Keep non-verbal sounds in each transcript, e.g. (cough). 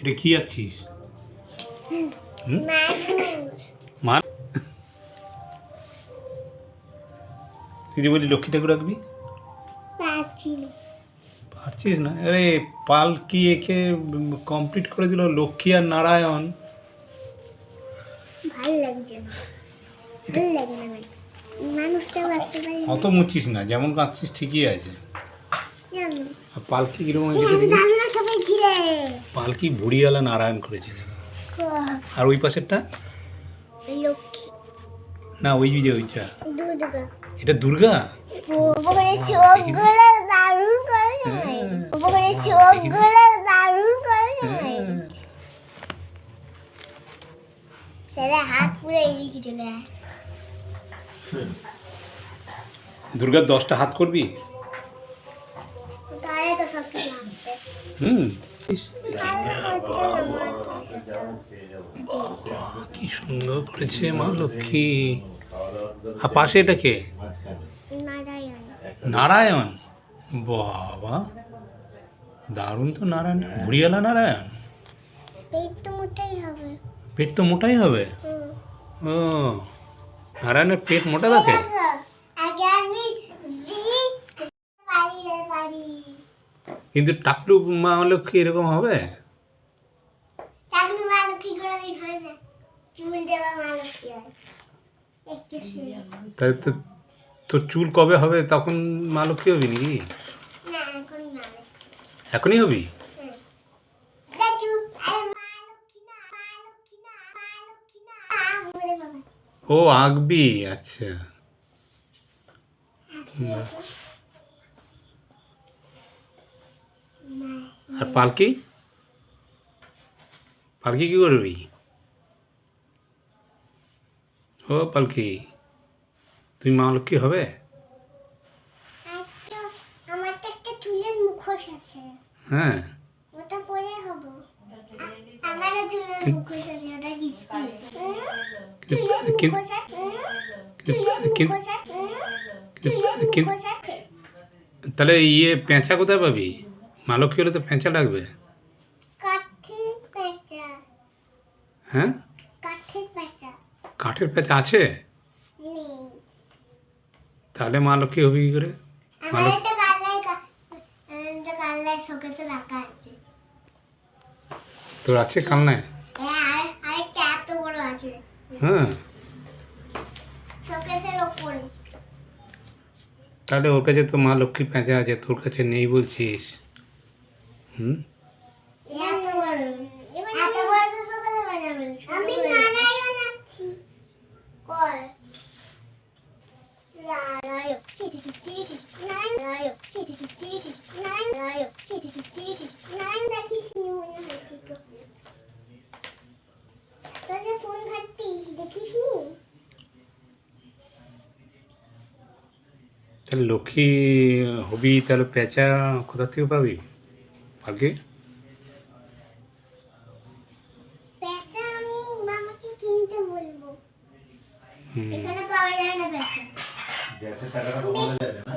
এটা কি আছিস? হুম? মানুষ মা তুই বলি লক্ষ্মী ঠাকুর রাখবি? পারছিস না? আরে পালকি একে কমপ্লিট করে দিল? লক্ষ্মী আর নারায়ণ। অত মুচ্ছিস না যেমন কাঁদছিস ঠিকই আছে। আর পালকি কীরকম পালকি বুড়িওয়ালা নারায়ণ করেছে। আর ওই পাশেরটা? না ওই যে ওইটা। এটা দুর্গা? হ্যাঁ। যায় দুর্গার দশটা হাত করবি? হুম। কি সুন্দর করেছে মা লক্ষ্মী। আর পাশে এটা কে? নারায়ণ। বাবা দারুণ তো নারায়ণ। ভুড়িয়ালা নারায়ণ? পেট তো মোটাই হবে। পেট তো মোটাই হবে? হুম। ও নারায়ণের পেট মোটা থাকে কিন্তু টাকলু মা লক্ষ্মী এরকম হবে? কি একটু শুনে তাই তো তোর চুল কবে হবে? তখন মা লক্ষ্মী হবি নাকি? এখনই হবি? ও আঁকবি আরে আর পালকি? পালকি কি করবি? ও পালকি তুমি মা লক্ষ্মী হবে? হ্যাঁ। ওটা পরে হব। মুখোশ আছে ওটা কিন্তু- কিন্তু- তাহলে ইয়ে পেঁচা কোথায় পাবি? মা লক্ষ্মী হলে তো পেঁচা লাগবে। হ্যাঁ? কাঠের পেঁচা। আছে? তাহলে মা লক্ষ্মী হবি কি করে? তোর আছে কালনায় হ্যাঁ হ্যাঁ। তাহলে ওর কাছে তো মা লক্ষ্মী পেঁচা আছে তোর কাছে নেই বলছিস। লক্ষ্মী হবি তাহলে পেঁচা কোথা থেকে পাবি? আগে। পেঁচা আমি মামাকে কিনতে বলব। হুম। এখানে পাওয়া যায় না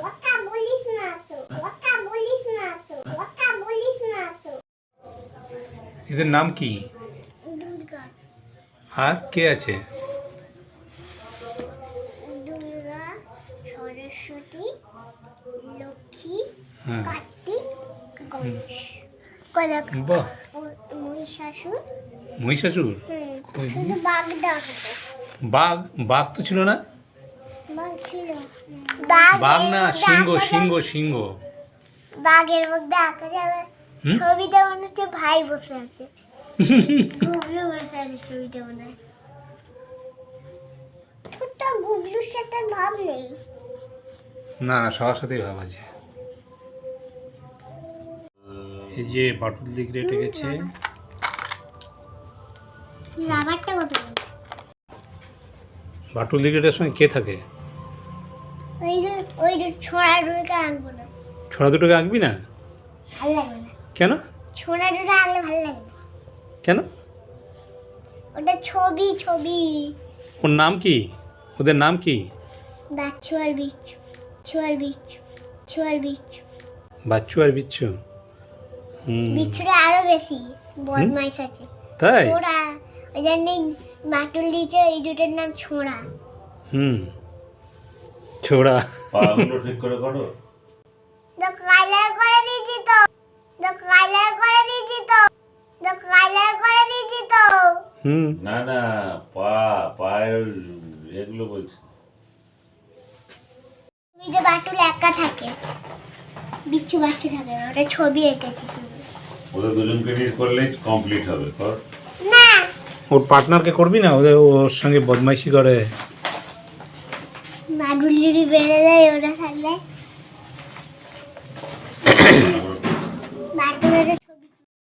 কথা বলিস না তো কথা বলিস না তো কথা বলিস না তো। এদের নাম কি? দুর্গা। আর কে আছে? দুর্গা সরস্বতী লক্ষ্মী হ্যাঁ। কার্তিক গণেশ। কদক বাহ। মহিষাসুর? মহিষাসুর? শুধু বাঘটা বাঘ বাঘ তো ছিল না? বাঘ না সিংহ সিংহ সিংহ। বাঘের মধ্যে আঁকা যাবে ছবিটা মনে হচ্ছে ভাই বসে আছে। গুবলু বসে আছে ছবিটা মনে হয়। গুবলুর সাথে ভাব নেই। না না সবার সাথেই ভাব আছে। এই যে বাটুল দিক রেটে গেছে। রাবারটা কত? বাটুল দিক রেটের সঙ্গে কে থাকে? ওই ছোড়া আঁকবো না। ছড়া দুটোকে আঁকবি না? ভালো লাগবে না। কেন? ছোড়া ডুটা আঁকলে ভালো লাগে না। কেন? ওটা ছবি ছবি। ওর নাম কি? ওদের নাম কি? বাচ্চু আর বিচ্ছু ছুয়ার বিচ্ছু ছুয়ার বিচ্ছু। বাচ্চু আর বিচ্ছু। হুম। আরও বেশি বদমাইশ আছে। তাই? ছোড়া। ওই জন্যই মাটুল দিয়েছে এই দুটোর নাম ছোড়া। হুম। ছোড়া। পাগুলো ঠিক করে করো। তো কালার করে দিয়েছি তো। তো কালার করে দিয়েছি তো। তো কালার করে দিয়েছি তো। হুম। না না পা পায়ের এগুলো বলছি। ছবিতে বাটুল একা থাকে। বিচ্ছু বাচ্চু থাকে না ওটা ছবি এঁকেছি ওদের দুজনকে নিয়ে করলে কমপ্লিট হবে কর। না। ওর পার্টনারকে করবি না? ওদের ওর সঙ্গে বদমাইশি করে। মাগুলিরি যদি বেড়ে যায় ওরা থাকলে। (coughs)